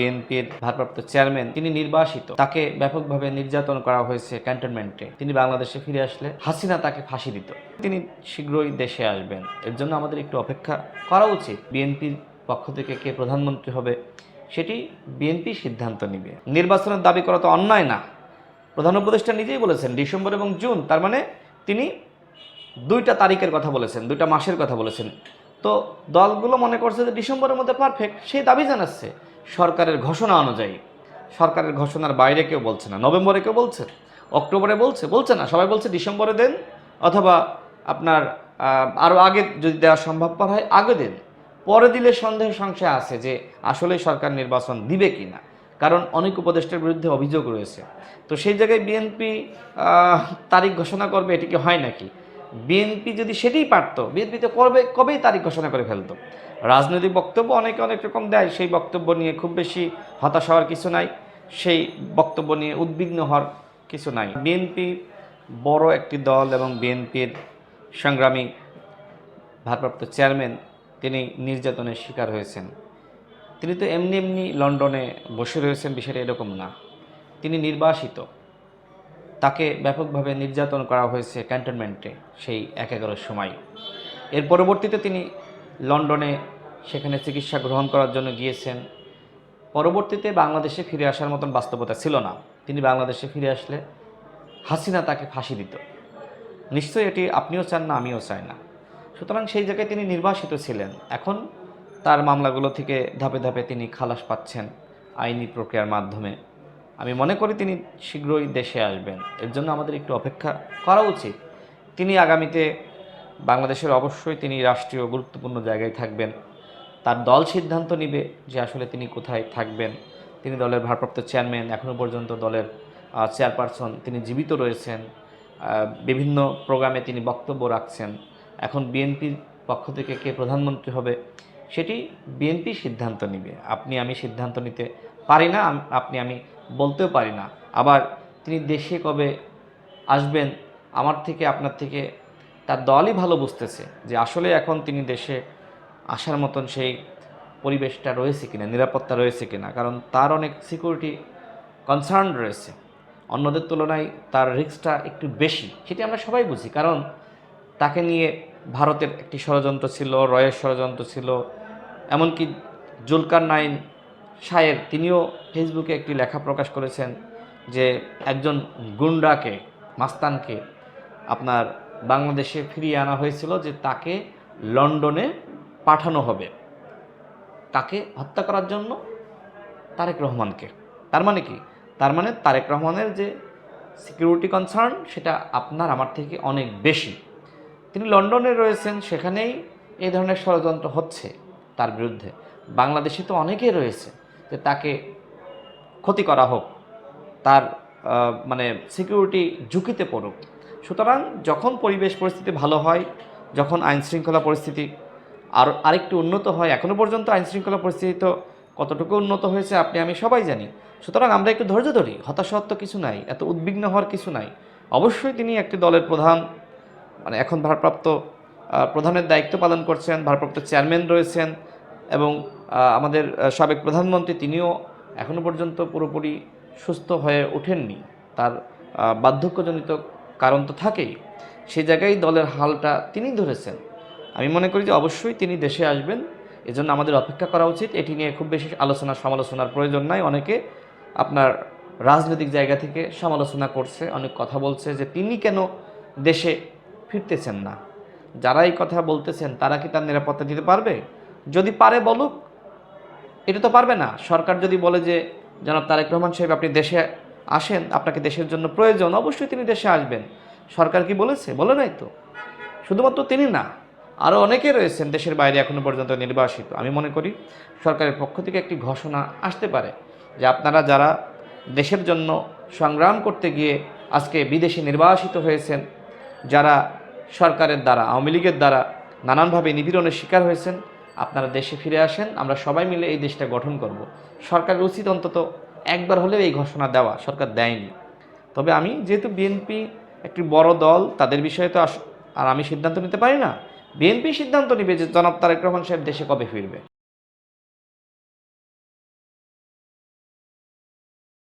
বিএনপির ভারপ্রাপ্ত চেয়ারম্যান, তিনি নির্বাসিত। তাকে ব্যাপকভাবে নির্যাতন করা হয়েছে ক্যান্টনমেন্টে। তিনি বাংলাদেশে ফিরে আসলে হাসিনা তাকে ফাঁসি দিত। তিনি শীঘ্রই দেশে আসবেন। এর জন্য আমাদের একটু অপেক্ষা করা উচিত। বিএনপির পক্ষ থেকে কে প্রধানমন্ত্রী হবে, সেটি বিএনপি সিদ্ধান্ত নিবে। নির্বাচনের দাবি করা তো অন্যায় না। প্রধান উপদেষ্টা নিজেই বলেছেন, ডিসেম্বর এবং জুন, তার মানে তিনি দুইটা তারিখের কথা বলেছেন, দুইটা মাসের কথা বলেছেন। তো দলগুলো মনে করছে যে ডিসেম্বরের মধ্যে পারফেক্ট সেই দাবি জানাচ্ছে সরকারের ঘোষণা অনুযায়ী। সরকারের ঘোষণার বাইরে কেউ বলছে না। নভেম্বরে কেউ বলছে? অক্টোবরে বলছে? বলছে না। সবাই বলছে ডিসেম্বরে দেন, অথবা আপনার আরও আগে যদি দেওয়া সম্ভবপর হয়, আগে দেন। পরে দিলে সন্দেহ সংশয় আছে যে আসলে সরকার নির্বাচন দিবে কি না কারণ অনেক উপদেষ্টার বিরুদ্ধে অভিযোগ রয়েছে। তো সেই জায়গায় বিএনপি তারিখ ঘোষণা করবে, এটি কি হয় নাকি? বিএনপি যদি সেটাই পারতো, বিএনপি তো করবে, কবেই তারিখ ঘোষণা করে ফেলতো। রাজনৈতিক বক্তব্য অনেকে অনেক রকম দেয়, সেই বক্তব্য নিয়ে খুব বেশি হতাশ হওয়ার কিছু নাই, সেই বক্তব্য নিয়ে উদ্বিগ্ন হওয়ার কিছু নাই। বিএনপি বড় একটি দল এবং বিএনপির সংগ্রামী ভারপ্রাপ্ত চেয়ারম্যান, তিনি নির্যাতনের শিকার হয়েছেন। তিনি তো এমনি এমনি লন্ডনে বসে রয়েছেন, বিষয়টা এরকম না। তিনি নির্বাসিত। তাকে ব্যাপকভাবে নির্যাতন করা হয়েছে ক্যান্টনমেন্টে সেই এক এগারোর সময়। এর পরবর্তীতে তিনি লন্ডনে সেখানে চিকিৎসা গ্রহণ করার জন্য গিয়েছেন। পরবর্তীতে বাংলাদেশে ফিরে আসার মতন বাস্তবতা ছিল না। তিনি বাংলাদেশে ফিরে আসলে হাসিনা তাকে ফাঁসি দিত। নিশ্চয়ই এটি আপনিও চান না, আমিও চাই না। সুতরাং সেই জায়গায় তিনি নির্বাসিত ছিলেন। এখন তার মামলাগুলো থেকে ধাপে ধাপে তিনি খালাস পাচ্ছেন আইনি প্রক্রিয়ার মাধ্যমে। আমি মনে করি তিনি শীঘ্রই দেশে আসবেন। এর জন্য আমাদের একটু অপেক্ষা করা উচিত। তিনি আগামীতে বাংলাদেশের অবশ্যই তিনি রাষ্ট্রীয় গুরুত্বপূর্ণ জায়গায় থাকবেন। তার দল সিদ্ধান্ত নিবে যে আসলে তিনি কোথায় থাকবেন। তিনি দলের ভারপ্রাপ্ত চেয়ারম্যান এখনও পর্যন্ত দলের চেয়ারপারসন, তিনি জীবিত রয়েছেন। বিভিন্ন প্রোগ্রামে তিনি বক্তব্য রাখছেন। এখন বিএনপির পক্ষ থেকে কে প্রধানমন্ত্রী হবে, সেটি বিএনপি সিদ্ধান্ত নিবে। আপনি আমি সিদ্ধান্ত নিতে পারি না আপনি, আমি বলতেও পারি না। আবার তিনি দেশে কবে আসবেন, আমার থেকে, আপনার থেকে, তার দলই ভালো বুঝতেছে যে আসলে এখন তিনি দেশে আসার মতন সেই পরিবেশটা রয়েছে কিনা, নিরাপত্তা রয়েছে কিনা। কারণ তার অনেক সিকিউরিটি কনসার্ন রয়েছে। অন্যদের তুলনায় তার রিস্কটা একটু বেশি, সেটি আমরা সবাই বুঝি। কারণ তাকে নিয়ে ভারতের একটি ষড়যন্ত্র ছিল, রয়ের ষড়যন্ত্র ছিল, এমনকি জুলকার নাইন শায়ের, তিনিও ফেসবুকে একটি লেখা প্রকাশ করেছেন যে একজন গুন্ডাকে, মাস্তানকে আপনার বাংলাদেশে ফিরিয়ে আনা হয়েছিল যে তাকে লন্ডনে পাঠানো হবে। তাকে হত্যা করার জন্য তারেক রহমানকে। তার মানে কি? তার মানে তারেক রহমানের যে সিকিউরিটি কনসার্ন সেটা আপনার আমার থেকে অনেক বেশি। তিনি লন্ডনে রয়েছেন, সেখানেই এই ধরনের ষড়যন্ত্র হচ্ছে তার বিরুদ্ধে। বাংলাদেশে তো অনেকেই রয়েছে। যে তাকে ক্ষতি করা হোক, তার মানে সিকিউরিটি ঝুঁকিতে পড়ুক। সুতরাং যখন পরিবেশ পরিস্থিতি ভালো হয়, যখন আইন শৃঙ্খলা পরিস্থিতি আর, আরেকটু উন্নত হয় এখনও পর্যন্ত আইন শৃঙ্খলা পরিস্থিতি তো কতটুকু উন্নত হয়েছে আপনি, আমি সবাই জানি। সুতরাং আমরা একটু ধৈর্য ধরি, হতাশার তো কিছু নাই, এত উদ্বিগ্ন হওয়ার কিছু নাই। অবশ্যই তিনি একটি দলের প্রধান মানে এখন ভারপ্রাপ্ত প্রধানের দায়িত্ব পালন করছেন, ভারপ্রাপ্ত চেয়ারম্যান রয়েছেন এবং আমাদের সাবেক প্রধানমন্ত্রী তিনিও এখনও পর্যন্ত পুরোপুরি সুস্থ হয়ে ওঠেননি। তার বার্ধক্যজনিত কারণ তো থাকেই। সেই জায়গায় দলের হালটা তিনি ধরেছেন। আমি মনে করি যে অবশ্যই তিনি দেশে আসবেন। এজন্য আমাদের অপেক্ষা করা উচিত। এটি নিয়ে খুব বেশি আলোচনা সমালোচনার প্রয়োজন নাই। অনেকে আপনার রাজনৈতিক জায়গা থেকে সমালোচনা করছে, অনেক কথা বলছে যে তিনি কেন দেশে ফিরতেছেন না? যারা এই কথা বলতেছেন, তারা কি তার নিরাপত্তা দিতে পারবে? যদি পারে বলুক এটা তো পারবে না। সরকার যদি বলে যে, জনাব তারেক রহমান সাহেব, আপনি দেশে আসেন, আপনাকে দেশের জন্য প্রয়োজন, অবশ্যই তিনি দেশে আসবেন। সরকার কি বলেছে? বলে নাই তো। শুধুমাত্র তিনি না আরও অনেকে রয়েছেন দেশের বাইরে এখনও পর্যন্ত নির্বাসিত। আমি মনে করি সরকারের পক্ষ থেকে একটি ঘোষণা আসতে পারে যে, আপনারা যারা দেশের জন্য সংগ্রাম করতে গিয়ে আজকে বিদেশে নির্বাসিত হয়েছেন, যারা সরকারের দ্বারা, আওয়ামী লীগের দ্বারা নানানভাবে নিপীড়নের শিকার হয়েছেন আপনারা দেশে ফিরে আসেন, আমরা সবাই মিলে এই দেশটা গঠন করব। সরকারের উচিত অন্তত একবার হলেও এই ঘোষণা দেওয়া সরকার দেয়নি। তবে আমি যেহেতু বিএনপি একটি বড় দল, তাদের বিষয়ে তো আর আমি সিদ্ধান্ত নিতে পারি না। বিএনপি সিদ্ধান্ত নিবে যে জনাব তারেক রহমান সাহেব দেশে কবে ফিরবে।